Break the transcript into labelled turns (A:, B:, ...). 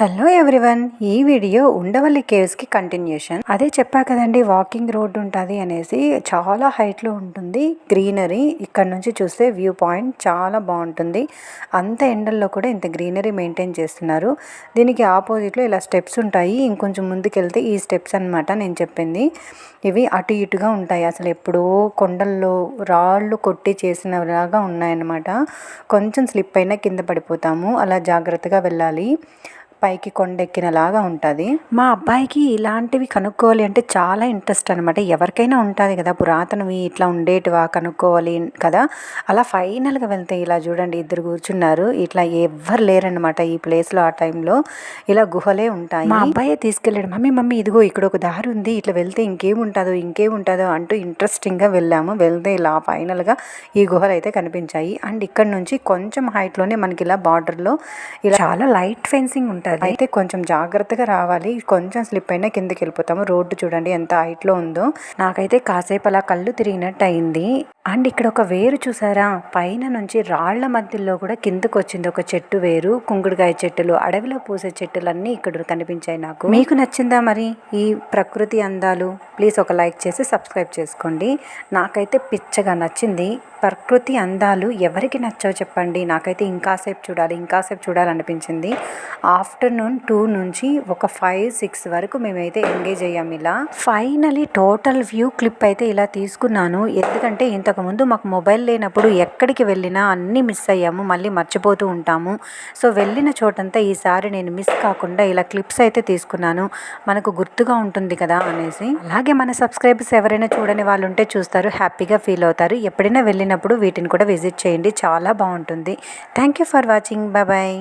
A: Hello everyone ఈ video Undavalli కేవ్స్కి continuation అదే చెప్పా కదండి వాకింగ్ రోడ్ ఉంటుంది అనేసి చాలా హైట్లో ఉంటుంది. గ్రీనరీ ఇక్కడ నుంచి చూస్తే వ్యూ పాయింట్ చాలా బాగుంటుంది. అంత ఎండల్లో కూడా ఇంత గ్రీనరీ మెయింటైన్ చేస్తున్నారు. దీనికి ఆపోజిట్లో ఇలా స్టెప్స్ ఉంటాయి. ఇంకొంచెం ముందుకెళ్తే ఈ స్టెప్స్ అనమాట నేను చెప్పింది. ఇవి అటు ఇటుగా ఉంటాయి. అసలు ఎప్పుడో కొండల్లో రాళ్ళు కొట్టి చేసినలాగా ఉన్నాయన్నమాట. కొంచెం స్లిప్ అయినా కింద పడిపోతాము. అలా జాగ్రత్తగా వెళ్ళాలి. పైకి కొండెక్కినలాగా ఉంటుంది. మా అబ్బాయికి ఇలాంటివి కనుక్కోవాలి అంటే చాలా ఇంట్రెస్ట్ అనమాట ఎవరికైనా ఉంటుంది కదా పురాతనవి ఇట్లా ఉండేటివా కనుక్కోవాలి కదా. అలా ఫైనల్గా వెళ్తే ఇలా చూడండి ఇద్దరు కూర్చున్నారు. ఇట్లా ఎవ్వరు లేరనమాట ఈ ప్లేస్లో ఆ టైంలో. ఇలా గుహలే ఉంటాయి. మా అబ్బాయే తీసుకెళ్ళాడు మమ్మీ మమ్మీ ఇదిగో ఇక్కడ ఒక దారి ఉంది. ఇట్లా వెళ్తే ఇంకేముంటుందో ఇంకేముంటుందో అంటూ ఇంట్రెస్టింగ్గా వెళ్ళాము. వెళ్తే ఇలా ఫైనల్గా ఈ గుహలు అయితే కనిపించాయి. అండ్ ఇక్కడ నుంచి కొంచెం హైట్లోనే మనకి ఇలా బార్డర్లో ఇలా చాలా లైట్ ఫెన్సింగ్ ఉంటుంది. ఉంటుంది. అయితే కొంచెం జాగ్రత్తగా రావాలి. కొంచెం స్లిప్ అయినా కిందకి వెళ్ళిపోతాము. రోడ్డు చూడండి ఎంత హైట్లో ఉందో. నాకైతే కాసేపు అలా కళ్ళు తిరిగినట్టు అయింది. అండ్ ఇక్కడ ఒక వేరు చూసారా? పైన నుంచి రాళ్ళ మధ్యలో కూడా కిందకు వచ్చింది ఒక చెట్టు వేరు. కుంగుడుకాయ చెట్టులు అడవిలో పూసే చెట్టులన్నీ ఇక్కడ కనిపించాయి నాకు. మీకు నచ్చిందా మరి ఈ ప్రకృతి అందాలు? ప్లీజ్ ఒక లైక్ చేసి సబ్స్క్రైబ్ చేసుకోండి. నాకైతే పిచ్చగా నచ్చింది. ప్రకృతి అందాలు ఎవరికి నచ్చో చెప్పండి? నాకైతే ఇంకాసేపు చూడాలి ఇంకాసేపు చూడాలనిపించింది. ఆఫ్టర్నూన్ టూ నుంచి ఒక ఫైవ్ సిక్స్ వరకు మేమైతే ఎంగేజ్ అయ్యాం ఇలా. ఫైనలీ టోటల్ వ్యూ క్లిప్ అయితే ఇలా తీసుకున్నాను. ఎందుకంటే ఇంతకుముందు మాకు మొబైల్ లేనప్పుడు ఎక్కడికి వెళ్ళినా అన్నీ మిస్ అయ్యాము మళ్ళీ మర్చిపోతూ ఉంటాము. సో వెళ్ళిన చోటంతా ఈసారి నేను మిస్ కాకుండా ఇలా క్లిప్స్ అయితే తీసుకున్నాను. మనకు గుర్తుగా ఉంటుంది కదా అనేసి. అలాగే మన సబ్స్క్రైబర్స్ ఎవరైనా చూడని వాళ్ళు ఉంటే చూస్తారు హ్యాపీగా ఫీల్ అవుతారు. ఎప్పుడైనా వెళ్ళినప్పుడు వీటిని కూడా విజిట్ చేయండి. చాలా బాగుంటుంది. Thank you for watching. Bye